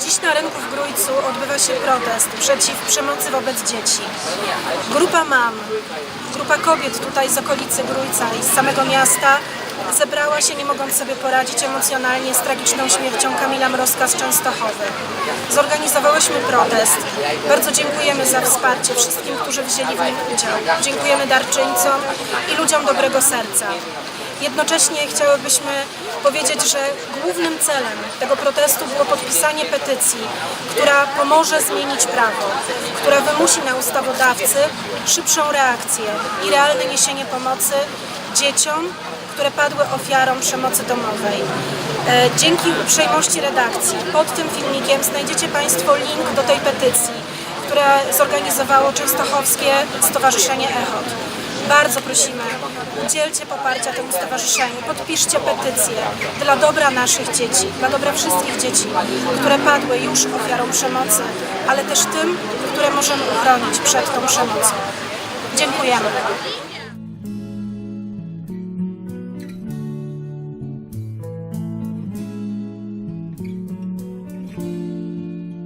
Dziś na rynku w Grójcu odbywa się protest przeciw przemocy wobec dzieci. Grupa mam, grupa kobiet tutaj z okolicy Grójca i z samego miasta zebrała się, nie mogąc sobie poradzić emocjonalnie z tragiczną śmiercią Kamila Mrozka z Częstochowy. Zorganizowałyśmy protest. Bardzo dziękujemy za wsparcie wszystkim, którzy wzięli w nim udział. Dziękujemy darczyńcom i ludziom dobrego serca. Jednocześnie chciałybyśmy powiedzieć, że głównym celem tego protestu było podpisanie petycji, która pomoże zmienić prawo, która wymusi na ustawodawcy szybszą reakcję i realne niesienie pomocy dzieciom, które padły ofiarą przemocy domowej. E, Dzięki uprzejmości redakcji pod tym filmikiem znajdziecie Państwo link do tej petycji, które zorganizowało Częstochowskie Stowarzyszenie ECHOT. Bardzo prosimy, udzielcie poparcia temu stowarzyszeniu, podpiszcie petycję dla dobra naszych dzieci, dla dobra wszystkich dzieci, które padły już ofiarą przemocy, ale też tym, które możemy uchronić przed tą przemocą. Dziękujemy.